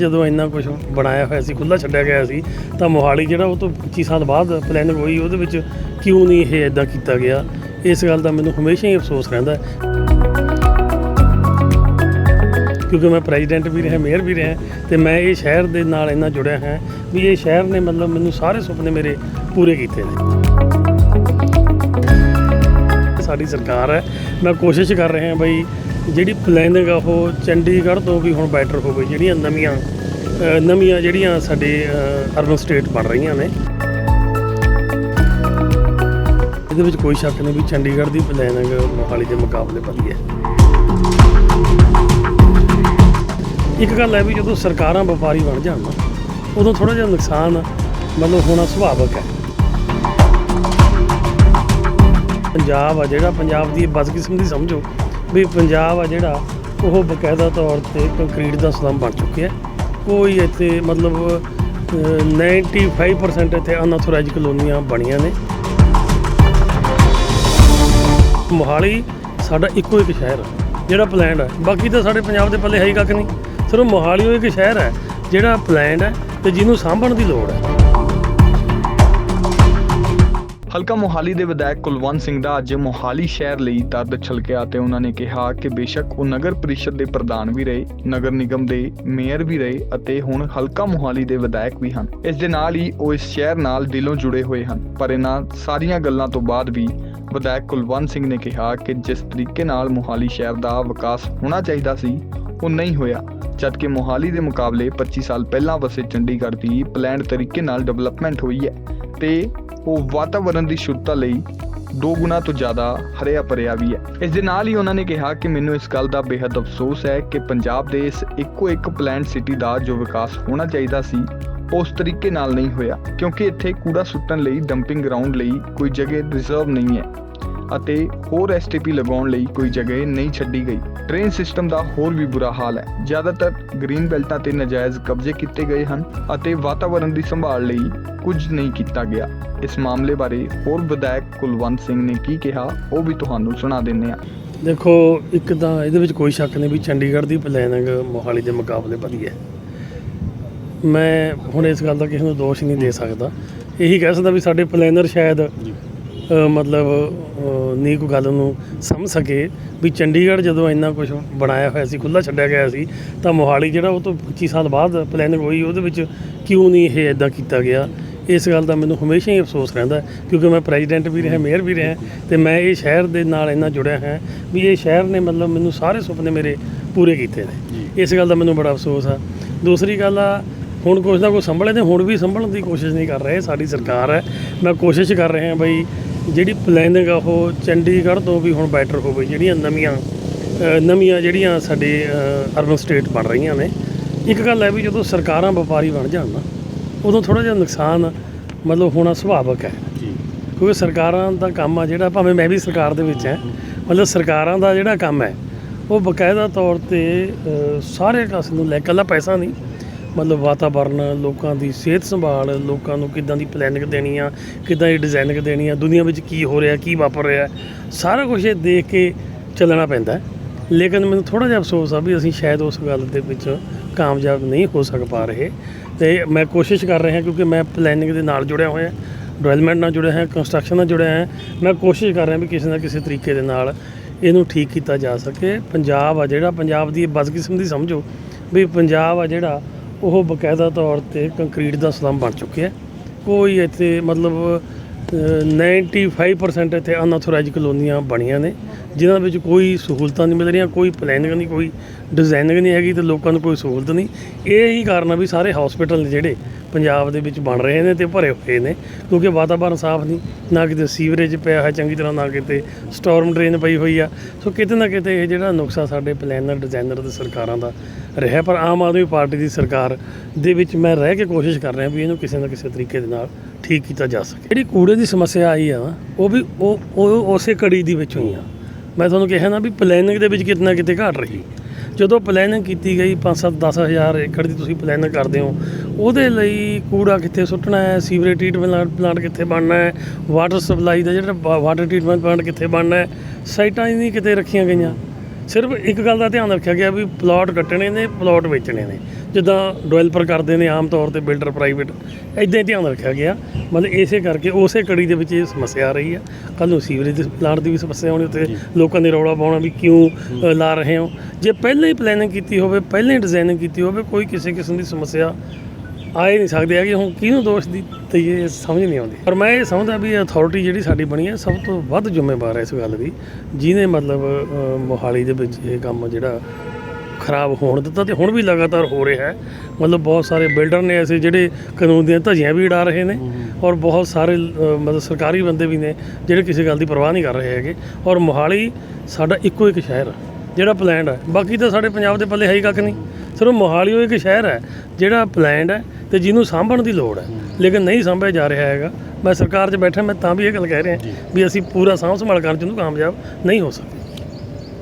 ਜਦੋਂ ਇੰਨਾ ਕੁਝ ਬਣਾਇਆ ਹੋਇਆ ਸੀ ਖੁੱਲਾ ਛੱਡਿਆ ਗਿਆ ਸੀ, ਤਾਂ ਮੋਹਾਲੀ ਜਿਹੜਾ ਉਹ ਤੋਂ 25 ਸਾਲ ਬਾਅਦ ਪਲੈਨਿੰਗ ਹੋਈ, ਉਹਦੇ ਵਿੱਚ ਕਿਉਂ ਨਹੀਂ ਇਹ ਇਦਾਂ ਕੀਤਾ ਗਿਆ? ਇਸ ਗੱਲ ਦਾ ਮੈਨੂੰ ਹਮੇਸ਼ਾ ਹੀ ਅਫਸੋਸ ਰਹਿੰਦਾ ਕਿਉਂਕਿ ਮੈਂ ਪ੍ਰੈਜ਼ੀਡੈਂਟ ਵੀ ਰਿਹਾ ਮੇਅਰ ਵੀ ਰਿਹਾ, ਤੇ ਮੈਂ ਇਹ ਸ਼ਹਿਰ ਦੇ ਨਾਲ ਇੰਨਾ ਜੁੜਿਆ ਹਾਂ ਵੀ ਇਹ ਸ਼ਹਿਰ ਨੇ ਮਤਲਬ ਮੈਨੂੰ ਸਾਰੇ ਸੁਪਨੇ ਮੇਰੇ ਪੂਰੇ ਕੀਤੇ ਨੇ। ਸਾਡੀ ਸਰਕਾਰ ਹੈ, ਮੈਂ ਕੋਸ਼ਿਸ਼ ਕਰ ਰਿਹਾ ਬਈ ਜਿਹੜੀ ਪਲੈਨਿੰਗ ਆ ਉਹ ਚੰਡੀਗੜ੍ਹ ਤੋਂ ਵੀ ਹੁਣ ਬੈਟਰ ਹੋਵੇ, ਜਿਹੜੀਆਂ ਨਵੀਆਂ ਨਵੀਆਂ ਜਿਹੜੀਆਂ ਸਾਡੇ ਅਰਬਨ ਸਟੇਟ ਬਣ ਰਹੀਆਂ ਨੇ। ਇਹਦੇ ਵਿੱਚ ਕੋਈ ਸ਼ੱਕ ਨਹੀਂ ਵੀ ਚੰਡੀਗੜ੍ਹ ਦੀ ਪਲੈਨਿੰਗ ਮੋਹਾਲੀ ਦੇ ਮੁਕਾਬਲੇ ਵਧੀਆ ਹੈ। ਇੱਕ ਗੱਲ ਹੈ ਵੀ ਜਦੋਂ ਸਰਕਾਰਾਂ ਵਪਾਰੀ ਬਣ ਜਾਣ ਉਦੋਂ ਥੋੜਾ ਜਿਹਾ ਨੁਕਸਾਨ ਮਤਲਬ ਹੋਣਾ ਸੁਭਾਵਿਕ ਹੈ। ਪੰਜਾਬ ਆ ਜਿਹੜਾ, ਪੰਜਾਬ ਦੀ ਬਦਕਿਸਮ ਦੀ ਸਮਝੋ ਵੀ ਪੰਜਾਬ ਆ ਜਿਹੜਾ ਉਹ ਬਕਾਇਦਾ ਤੌਰ ਤੇ ਕੰਕਰੀਟ ਦਾ ਸਲਮ ਬਣ ਚੁੱਕਿਆ ਕੋਈ ਇੱਥੇ ਮਤਲਬ ਅਹ, 95% ਇੱਥੇ ਅਨਅਥੋਰਾਈਜ਼ ਕਲੋਨੀਆਂ ਬਣੀਆਂ ਨੇ। ਮੋਹਾਲੀ ਸਾਡਾ ਇੱਕੋ ਇੱਕ ਸ਼ਹਿਰ ਆ ਜਿਹੜਾ ਪਲਾਨਡ ਹੈ ਬਾਕੀ ਤਾਂ ਸਾਡੇ ਪੰਜਾਬ ਦੇ ਪੱਲੇ ਹੈ ਹੀ ਕੱਖ ਨਹੀਂ। ਸਿਰਫ ਮੋਹਾਲੀ ਉਹ ਇੱਕ ਸ਼ਹਿਰ ਹੈ ਜਿਹੜਾ ਪਲਾਨਡ ਹੈ ਤੇ ਜਿਹਨੂੰ ਸਾਂਭਣ ਦੀ ਲੋੜ ਹੈ ਹਲਕਾ ਮੋਹਾਲੀ ਦੇ ਵਿਧਾਇਕ ਕੁਲਵੰਤ ਸਿੰਘ ਦਾ ਅੱਜ ਮੋਹਾਲੀ ਸ਼ਹਿਰ ਲਈ ਦਰਦ ਛਲਕਿਆ ਤੇ ਉਹਨਾਂ ਨੇ ਕਿਹਾ ਕਿ ਬੇਸ਼ੱਕ ਉਹ ਨਗਰ ਪਰਿਸ਼ਦ ਦੇ ਪ੍ਰਧਾਨ ਵੀ ਰਹੇ, ਨਗਰ ਨਿਗਮ ਦੇ ਮੇਅਰ ਵੀ ਰਹੇ ਅਤੇ ਹੁਣ ਹਲਕਾ ਮੋਹਾਲੀ ਦੇ ਵਿਧਾਇਕ ਵੀ ਹਨ। ਇਸ ਦੇ ਨਾਲ ਹੀ ਉਹ ਇਸ ਸ਼ਹਿਰ ਨਾਲ ਦਿਲੋਂ ਜੁੜੇ ਹੋਏ ਹਨ। ਪਰ ਇਹਨਾਂ ਸਾਰੀਆਂ ਗੱਲਾਂ ਤੋਂ ਬਾਅਦ ਵੀ ਵਿਧਾਇਕ ਕੁਲਵੰਤ ਸਿੰਘ ਨੇ ਕਿਹਾ ਕਿ ਜਿਸ ਤਰੀਕੇ ਨਾਲ ਮੋਹਾਲੀ ਸ਼ਹਿਰ ਦਾ ਵਿਕਾਸ ਹੋਣਾ ਚਾਹੀਦਾ ਸੀ, ਉਹ ਨਹੀਂ ਹੋਇਆ। ਜਦਕਿ ਮੋਹਾਲੀ ਦੇ ਮੁਕਾਬਲੇ 25 ਸਾਲ ਪਹਿਲਾਂ ਵਸੇ ਚੰਡੀਗੜ੍ਹ ਦੀ ਪਲਾਨਡ ਤਰੀਕੇ ਨਾਲ ਡਿਵੈਲਪਮੈਂਟ ਹੋਈ ਹੈ ਤੇ ਉਹ ਵਾਤਾਵਰਣ ਦੀ ਸ਼ੁੱਧਤਾ ਲਈ ਦੋ ਗੁਣਾ ਤੋਂ ਜ਼ਿਆਦਾ ਹਰਿਆ ਭਰਿਆ ਵੀ ਹੈ। ਇਸ ਦੇ ਨਾਲ ਹੀ ਉਹਨਾਂ ਨੇ ਕਿਹਾ ਕਿ ਮੈਨੂੰ ਇਸ ਗੱਲ ਦਾ ਬੇहद ਅਫਸੋਸ ਹੈ ਕਿ ਪੰਜਾਬ ਦੇ ਇਸ ਇੱਕੋ ਇੱਕ ਪਲਾਨਡ ਸਿਟੀ ਦਾ ਜੋ ਵਿਕਾਸ ਹੋਣਾ ਚਾਹੀਦਾ ਸੀ, ਉਸ ਤਰੀਕੇ ਨਾਲ ਨਹੀਂ ਹੋਇਆ, ਕਿਉਂਕਿ ਇੱਥੇ ਕੂੜਾ ਸੁੱਟਣ ਲਈ ਡੰਪਿੰਗ ਗਰਾਊਂਡ ਲਈ ਕੋਈ ਜਗ੍ਹਾ ਰਿਜ਼ਰਵ ਨਹੀਂ ਹੈ। ਅਤੇ ਹੋਰ ਐਸਟੀਪੀ ਲਗਾਉਣ ਲਈ ਕੋਈ ਜਗ੍ਹਾ ਨਹੀਂ ਛੱਡੀ ਗਈ। ਟ੍ਰੇਨ ਸਿਸਟਮ ਦਾ ਹੋਰ ਵੀ ਬੁਰਾ ਹਾਲ ਹੈ। ਜ਼ਿਆਦਾਤਰ ਗ੍ਰੀਨ ਬੈਲਟਾਂ ਤੇ ਨਜਾਇਜ਼ ਕਬਜ਼ੇ ਕੀਤੇ ਗਏ ਹਨ ਅਤੇ ਵਾਤਾਵਰਣ ਦੀ ਸੰਭਾਲ ਲਈ ਕੁਝ ਨਹੀਂ ਕੀਤਾ ਗਿਆ। ਇਸ ਮਾਮਲੇ ਬਾਰੇ ਹੋਰ ਵਿਧਾਇਕ ਕੁਲਵੰਤ ਸਿੰਘ ਨੇ ਕੀ ਕਿਹਾ ਉਹ ਵੀ ਤੁਹਾਨੂੰ ਸੁਣਾ ਦਿੰਨੇ ਆ ਦੇਖੋ ਇੱਕ ਤਾਂ ਇਹਦੇ ਵਿੱਚ ਕੋਈ ਸ਼ੱਕ ਨਹੀਂ ਵੀ ਚੰਡੀਗੜ੍ਹ ਦੀ ਪਲੈਨਿੰਗ ਮੋਹਾਲੀ ਦੇ ਮੁਕਾਬਲੇ ਵਧੀਆ ਹੈ। ਮੈਂ ਹੁਣ ਇਸ ਗੱਲ ਦਾ ਕਿਸੇ ਨੂੰ ਦੋਸ਼ ਨਹੀਂ ਦੇ ਸਕਦਾ। ਇਹੀ ਕਹਿ ਸਕਦਾ ਵੀ ਸਾਡੇ ਪਲੈਨਰ ਸ਼ਾਇਦ ਮਤਲਬ ਨਹੀਂ ਕੋਈ ਗੱਲ ਨੂੰ ਸਮਝ ਸਕੇ ਵੀ ਚੰਡੀਗੜ੍ਹ ਜਦੋਂ ਇੰਨਾ ਕੁਝ ਬਣਾਇਆ ਹੋਇਆ ਸੀ ਖੁੱਲਾ ਛੱਡਿਆ ਗਿਆ ਸੀ ਤਾਂ ਮੋਹਾਲੀ ਜਿਹੜਾ ਉਹ ਤੋਂ 25 ਸਾਲ ਬਾਅਦ ਪਲੈਨਿੰਗ ਹੋਈ ਉਹਦੇ ਵਿੱਚ ਕਿਉਂ ਨਹੀਂ ਇਹ ਇਦਾਂ ਕੀਤਾ ਗਿਆ? ਇਸ ਗੱਲ ਦਾ ਮੈਨੂੰ ਹਮੇਸ਼ਾ ਹੀ ਅਫਸੋਸ ਰਹਿੰਦਾ ਹੈ, ਕਿਉਂਕਿ ਮੈਂ ਪ੍ਰੈਜ਼ੀਡੈਂਟ ਵੀ ਰਿਹਾ ਮੇਅਰ ਵੀ ਰਿਹਾ ਤੇ ਮੈਂ ਇਹ ਸ਼ਹਿਰ ਦੇ ਨਾਲ ਇੰਨਾ ਜੁੜਿਆ ਹਾਂ ਵੀ ਇਹ ਸ਼ਹਿਰ ਨੇ ਮਤਲਬ ਮੈਨੂੰ ਸਾਰੇ ਸੁਪਨੇ ਮੇਰੇ ਪੂਰੇ ਕੀਤੇ ਨੇ। ਇਸ ਗੱਲ ਦਾ ਮੈਨੂੰ ਬੜਾ ਅਫਸੋਸ ਆ। ਦੂਸਰੀ ਗੱਲ ਆ ਹੁਣ ਕੁਛ ਨਾ ਕੁਛ ਸੰਭਲੇ ਤੇ ਹੁਣ ਵੀ ਸੰਭਲਣ ਦੀ ਕੋਸ਼ਿਸ਼ ਨਹੀਂ ਕਰ ਰਹੇ ਸਾਡੀ ਸਰਕਾਰ ਹੈ। ਮੈਂ ਕੋਸ਼ਿਸ਼ ਕਰ ਰਿਹਾ ਬਈ ਜਿਹੜੀ ਪਲੈਨਿੰਗ ਆ ਉਹ ਚੰਡੀਗੜ੍ਹ ਤੋਂ ਵੀ ਹੁਣ ਬੈਟਰ ਹੋਵੇ ਜਿਹੜੀਆਂ ਨਵੀਆਂ ਨਵੀਆਂ ਜਿਹੜੀਆਂ ਸਾਡੇ ਅਰਬਨ ਸਟੇਟ ਬਣ ਰਹੀਆਂ ਨੇ। ਇੱਕ ਗੱਲ ਹੈ ਵੀ ਜਦੋਂ ਸਰਕਾਰਾਂ ਵਪਾਰੀ ਬਣ ਜਾਣ ਨਾ ਉਦੋਂ ਥੋੜਾ ਜਿਹਾ ਨੁਕਸਾਨ ਮਤਲਬ ਹੋਣਾ ਸੁਭਾਵਿਕ ਹੈ। ਕਿਉਂਕਿ ਸਰਕਾਰਾਂ ਦਾ ਕੰਮ ਆ ਜਿਹੜਾ ਭਾਵੇਂ ਮੈਂ ਵੀ ਸਰਕਾਰ ਦੇ ਵਿੱਚ ਹਾਂ ਮਤਲਬ ਸਰਕਾਰਾਂ ਦਾ ਜਿਹੜਾ ਕੰਮ ਹੈ ਉਹ ਬਕਾਇਦਾ ਤੌਰ ਤੇ ਸਾਰੇ ਕਾਸੇ ਨੂੰ ਲੈ ਇਕੱਲਾ ਪੈਸਾ ਨਹੀਂ ਮਤਲਬ ਵਾਤਾਵਰਨ, ਲੋਕਾਂ ਦੀ ਸਿਹਤ ਸੰਭਾਲ, ਲੋਕਾਂ ਨੂੰ ਕਿੱਦਾਂ ਦੀ ਪਲੈਨਿੰਗ ਦੇਣੀ ਆ, ਕਿੱਦਾਂ ਦੀ ਡਿਜ਼ਾਈਨਿੰਗ ਦੇਣੀ ਆ, ਦੁਨੀਆ ਵਿੱਚ ਕੀ ਹੋ ਰਿਹਾ, ਕੀ ਵਾਪਰ ਰਿਹਾ, ਸਾਰਾ ਕੁਝ ਇਹ ਦੇਖ ਕੇ ਚੱਲਣਾ ਪੈਂਦਾ ਲੇਕਿਨ ਮੈਨੂੰ ਥੋੜਾ ਜਿਹਾ ਅਫਸੋਸ ਆ ਵੀ ਅਸੀਂ ਸ਼ਾਇਦ ਉਸ ਗੱਲ ਦੇ ਵਿੱਚ ਕਾਮਯਾਬ ਨਹੀਂ ਹੋ ਸਕ ਪਾ ਰਹੇ। ਤੇ ਮੈਂ ਕੋਸ਼ਿਸ਼ ਕਰ ਰਿਹਾ ਕਿਉਂਕਿ ਮੈਂ ਪਲੈਨਿੰਗ ਦੇ ਨਾਲ ਜੁੜਿਆ ਹੋਇਆ ਡਿਵੈਲਪਮੈਂਟ ਨਾਲ ਜੁੜਿਆ ਹਾਂ ਕੰਸਟਰਕਸ਼ਨ ਨਾਲ ਜੁੜਿਆ ਹਾਂ ਮੈਂ ਕੋਸ਼ਿਸ਼ ਕਰ ਰਿਹਾ ਵੀ ਕਿਸੇ ਨਾ ਕਿਸੇ ਤਰੀਕੇ ਦੇ ਨਾਲ ਇਹਨੂੰ ਠੀਕ ਕੀਤਾ ਜਾ ਸਕੇ। ਪੰਜਾਬ ਆ ਜਿਹੜਾ, ਪੰਜਾਬ ਦੀ ਬਦਕਿਸਮ ਦੀ ਸਮਝੋ ਵੀ ਪੰਜਾਬ ਆ ਜਿਹੜਾ ਉਹ ਬਕਾਇਦਾ ਤੌਰ ਤੇ ਕੰਕਰੀਟ ਦਾ ਸਲਮ ਬਣ ਚੁੱਕਿਆ ਕੋਈ ਇੱਥੇ ਮਤਲਬ 95% ਇੱਥੇ ਅਨਅਥੋਰਾਈਜ਼ ਕਲੋਨੀਆਂ ਬਣੀਆਂ ਨੇ, ਜਿਨ੍ਹਾਂ ਵਿੱਚ ਕੋਈ ਸਹੂਲਤਾਂ ਨਹੀਂ ਮਿਲ ਰਹੀਆਂ, ਕੋਈ ਪਲੈਨਿੰਗ ਨਹੀਂ, ਕੋਈ ਡਿਜ਼ਾਈਨਿੰਗ ਨਹੀਂ ਹੈਗੀ ਤੇ ਲੋਕਾਂ ਨੂੰ ਕੋਈ ਸਹੂਲਤ ਨਹੀਂ। ਇਹ ਹੀ ਕਾਰਨ ਆ ਵੀ ਸਾਰੇ ਹਸਪੀਟਲ ਨੇ ਜਿਹੜੇ ਪੰਜਾਬ ਦੇ ਵਿੱਚ ਬਣ ਰਹੇ ਨੇ ਤੇ ਭਰੇ ਹੋਏ ਨੇ, ਕਿਉਂਕਿ ਵਾਤਾਵਰਨ ਸਾਫ਼ ਨਹੀਂ, ਨਾ ਕਿਤੇ ਸੀਵਰੇਜ ਪਿਆ ਹੈ ਚੰਗੀ ਤਰ੍ਹਾਂ, ਨਾ ਕਿਤੇ ਸਟਾਰਮ ਡਰੇਨ ਪਈ ਹੋਈ ਆ। ਸੋ ਕਿਤੇ ਨਾ ਕਿਤੇ ਇਹ ਜਿਹੜਾ ਨੁਕਸਾ ਸਾਡੇ ਪਲੈਨਰ ਡਿਜ਼ਾਈਨਰ ਤੇ ਸਰਕਾਰਾਂ ਦਾ ਰਿਹਾ, ਪਰ ਆਮ ਆਦਮੀ ਪਾਰਟੀ ਦੀ ਸਰਕਾਰ ਦੇ ਵਿੱਚ ਮੈਂ ਰਹਿ ਕੇ ਕੋਸ਼ਿਸ਼ ਕਰ ਰਿਹਾ ਵੀ ਇਹਨੂੰ ਕਿਸੇ ਨਾ ਕਿਸੇ ਤਰੀਕੇ ਦੇ ਨਾਲ ਠੀਕ ਕੀਤਾ ਜਾ ਸਕੇ। ਜਿਹੜੀ ਕੂੜੇ ਦੀ ਸਮੱਸਿਆ ਆਈ ਆ ਨਾ, ਉਹ ਵੀ ਉਹ ਉਹ ਉਸੇ ਕੜੀ ਦੀ ਵਿੱਚ ਹੋਈ ਆ। ਮੈਂ ਤੁਹਾਨੂੰ ਕਿਹਾ ਨਾ ਵੀ ਪਲੈਨਿੰਗ ਦੇ ਵਿੱਚ ਕਿਤਨਾ ਕਿਤੇ ਘਾਟ ਰਹੀ। ਜਦੋਂ ਪਲੈਨਿੰਗ ਕੀਤੀ ਗਈ 5-7 10000 ਏਕੜ ਦੀ ਤੁਸੀਂ ਪਲੈਨਿੰਗ ਕਰਦੇ ਹੋ ਉਹਦੇ ਲਈ ਕੂੜਾ ਕਿੱਥੇ ਸੁੱਟਣਾ ਹੈ ਸੀਵਰੇਜ ਟ੍ਰੀਟਮੈਂਟ ਪਲਾਂਟ ਕਿੱਥੇ ਬਣਨਾ ਹੈ ਵਾਟਰ ਸਪਲਾਈ ਦਾ ਜਿਹੜਾ ਵਾਟਰ ਟ੍ਰੀਟਮੈਂਟ ਪਲਾਂਟ ਕਿੱਥੇ ਬਣਨਾ ਹੈ ਸਾਈਟਾਂ ਹੀ ਨਹੀਂ ਕਿਤੇ ਰੱਖੀਆਂ ਗਈਆਂ। ਸਿਰਫ ਇੱਕ ਗੱਲ ਦਾ ਧਿਆਨ ਰੱਖਿਆ ਗਿਆ ਵੀ ਪਲਾਟ ਕੱਟਣੇ ਨੇ ਪਲਾਟ ਵੇਚਣੇ ਨੇ। ਜਿੱਦਾਂ ਡਿਵੈਲਪਰ ਕਰਦੇ ਨੇ ਆਮ ਤੌਰ ਤੇ ਬਿਲਡਰ ਪ੍ਰਾਈਵੇਟ ਇਦਾਂ ਹੀ ਧਿਆਨ ਰੱਖਿਆ ਗਿਆ। ਮਤਲਬ ਇਸੇ ਕਰਕੇ ਉਸੇ ਕੜੀ ਦੇ ਵਿੱਚ ਇਹ ਸਮੱਸਿਆ ਆ ਰਹੀ ਆ। ਕੱਲ ਨੂੰ ਸੀਵਰੇਜ ਦੇ ਪਲਾਂਟ ਦੀ ਵੀ ਸਮੱਸਿਆ ਆਉਣੀ ਉੱਤੇ ਲੋਕਾਂ ਦੇ ਰੌਲਾ ਪਾਉਣਾ ਵੀ ਕਿਉਂ ਲਾ ਰਹੇ ਹੋ। ਜੇ ਪਹਿਲਾਂ ਹੀ ਪਲੈਨਿੰਗ ਕੀਤੀ ਹੋਵੇ ਪਹਿਲਾਂ ਹੀ ਡਿਜ਼ਾਈਨਿੰਗ ਕੀਤੀ ਹੋਵੇ ਕੋਈ ਕਿਸੇ ਕਿਸਮ ਦੀ ਸਮੱਸਿਆ ਆ ਹੀ ਨਹੀਂ ਸਕਦੇ ਹੈਗੇ ਹੁਣ ਕਿਹਨੂੰ ਦੋਸ਼ ਦੀ ਤੇ ਇਹ ਸਮਝ ਨਹੀਂ ਆਉਂਦੀ। ਪਰ ਮੈਂ ਇਹ ਸਮਝਦਾ ਵੀ ਅਥਾਰਟੀ ਜਿਹੜੀ ਸਾਡੀ ਬਣੀ ਹੈ ਸਭ ਤੋਂ ਵੱਧ ਜ਼ਿੰਮੇਵਾਰ ਹੈ ਇਸ ਗੱਲ ਦੀ ਜਿਹਨੇ ਮਤਲਬ ਮੋਹਾਲੀ ਦੇ ਵਿੱਚ ਇਹ ਕੰਮ ਜਿਹੜਾ ਖਰਾਬ ਹੋਣ ਦਿੱਤਾ ਤੇ ਹੁਣ ਵੀ ਲਗਾਤਾਰ ਹੋ ਰਿਹਾ ਹੈ। ਮਤਲਬ ਬਹੁਤ ਸਾਰੇ ਬਿਲਡਰ ਨੇ ਐਸੇ ਜਿਹੜੇ ਕਾਨੂੰਨ ਦੀਆਂ ਧੱਜੀਆਂ ਵੀ ਉਡਾ ਰਹੇ ਨੇ ਔਰ ਬਹੁਤ ਸਾਰੇ ਮਤਲਬ ਸਰਕਾਰੀ ਬੰਦੇ ਵੀ ਨੇ ਜਿਹੜੇ ਕਿਸੇ ਗੱਲ ਦੀ ਪਰਵਾਹ ਨਹੀਂ ਕਰ ਰਹੇ ਹੈਗੇ। ਔਰ ਮੋਹਾਲੀ ਸਾਡਾ ਇੱਕੋ ਇੱਕ ਸ਼ਹਿਰ ਜਿਹੜਾ ਪਲੈਨਡ ਹੈ ਬਾਕੀ ਤਾਂ ਸਾਡੇ ਪੰਜਾਬ ਦੇ ਪੱਲੇ ਹੈ ਹੀ ਕੱਖ ਨਹੀਂ। ਸਿਰਫ ਮੋਹਾਲੀ ਉਹ ਇੱਕ ਸ਼ਹਿਰ ਹੈ ਜਿਹੜਾ ਪਲੈਨਡ ਹੈ। ਤੇ ਜਿਹਨੂੰ ਸਾਂਭਣ ਦੀ ਲੋੜ ਹੈ। ਲੇਕਿਨ ਨਹੀਂ ਸਾਂਭਿਆ ਜਾ ਰਿਹਾ ਹੈਗਾ। ਮੈਂ ਸਰਕਾਰ 'ਚ ਬੈਠਾ ਮੈਂ ਤਾਂ ਵੀ ਇਹ ਗੱਲ ਕਹਿ ਰਿਹਾ ਵੀ ਅਸੀਂ ਪੂਰਾ ਸਾਂਭ ਸੰਭਾਲ ਕਰਨ 'ਚ ਨੂੰ ਕਾਮਯਾਬ ਨਹੀਂ ਹੋ ਸਕਦੇ।